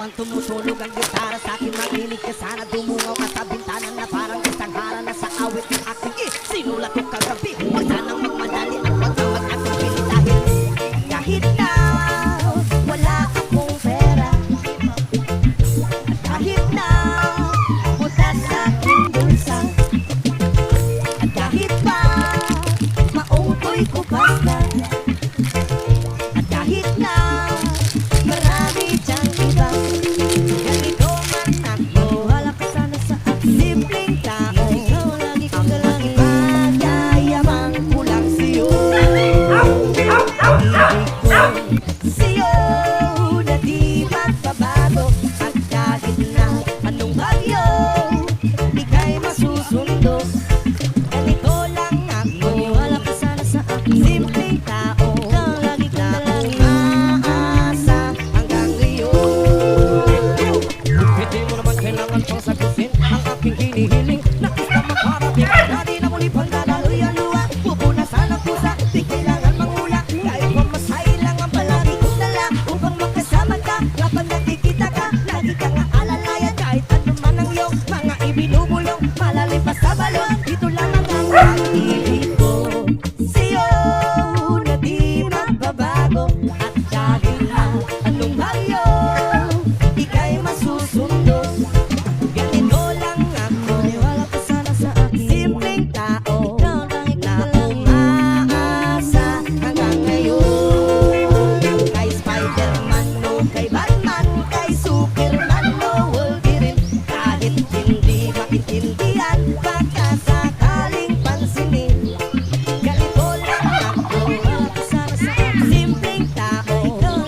habang tumutulog ang gitara Sa akin makinig ka sana. Dumungaw ka sa bintana na parang isang hara Na sa awit ng aking eh. isinulat ko kagabi Huwag sanang magmadali at huwag na mag-ating Dahil kahit na wala akong pera at Kahit na puta sa aking bulsa At kahit pa maungkoy ko pa 巴布洛。hindi maintindihan Baka sakaling pansinin. Ganito lang ako Simpleng tao. Ang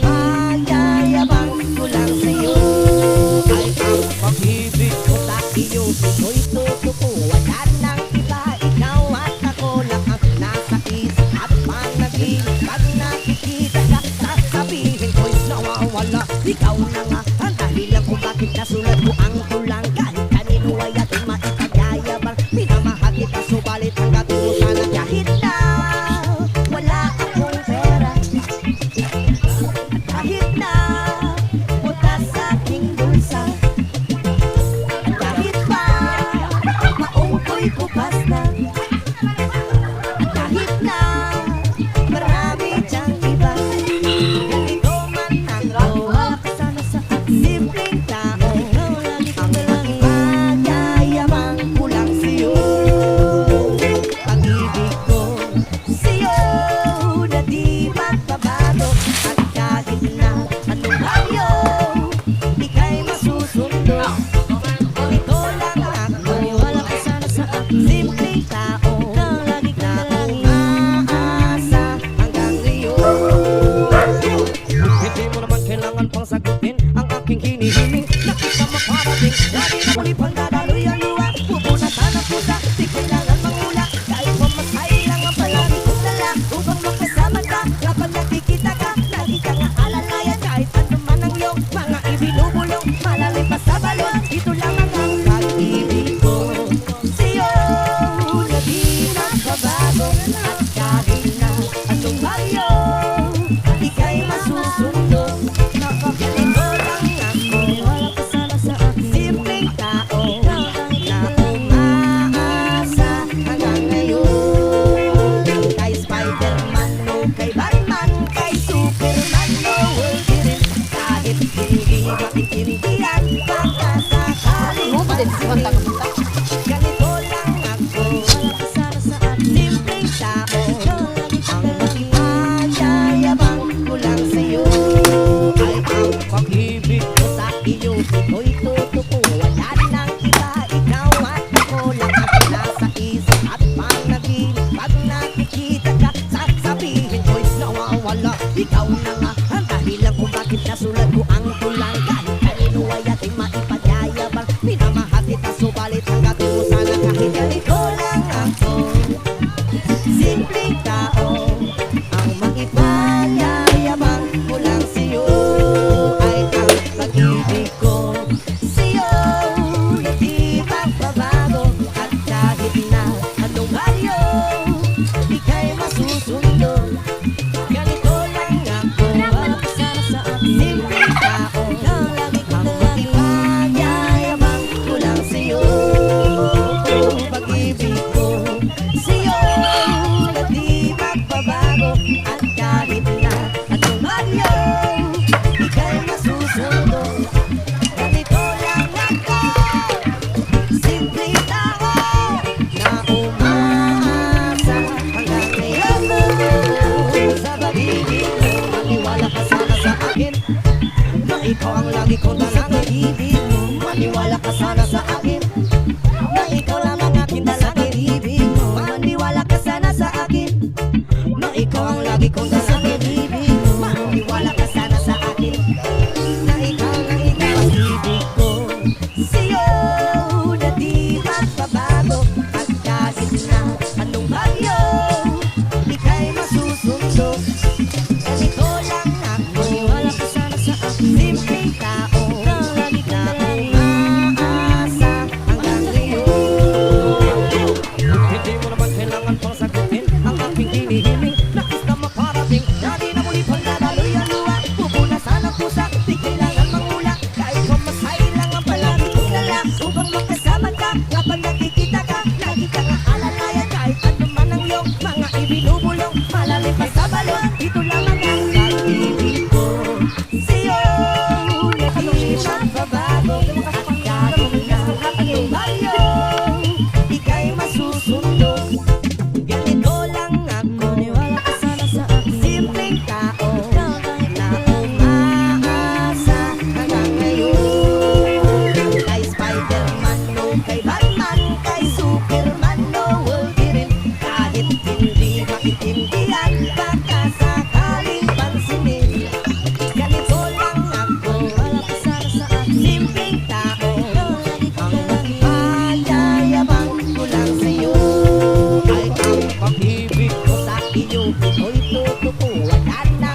magpagayabang ko lang sa'yo. Ay ang pag-ibig sa iyo Ito'y totoo Wala nang iba Ikaw at ako lang ang nasa isip. At panaginip Pag nakikita ka Sasabihin ko'y nawawala. Ikaw na nga Ang dahilan kung bakit nasulat เดี๋ยวนี้โทรแล้วหา sana sa akin. Na ikaw lang ang aking dalangin Ibig mo, maniwala ka sana sa akin. Na ikaw ang lagi kong dalangin Ibig mo, maniwala ka sana sa akin. Na ikaw, na ikaw ang ibig ko Sa'yo na di magbabago At kahit na anong bagyo Ika'y masusundo. Ganito lang ako. Maniwala ka sana sa akin. Simpleng tao. Soy poco, como guatana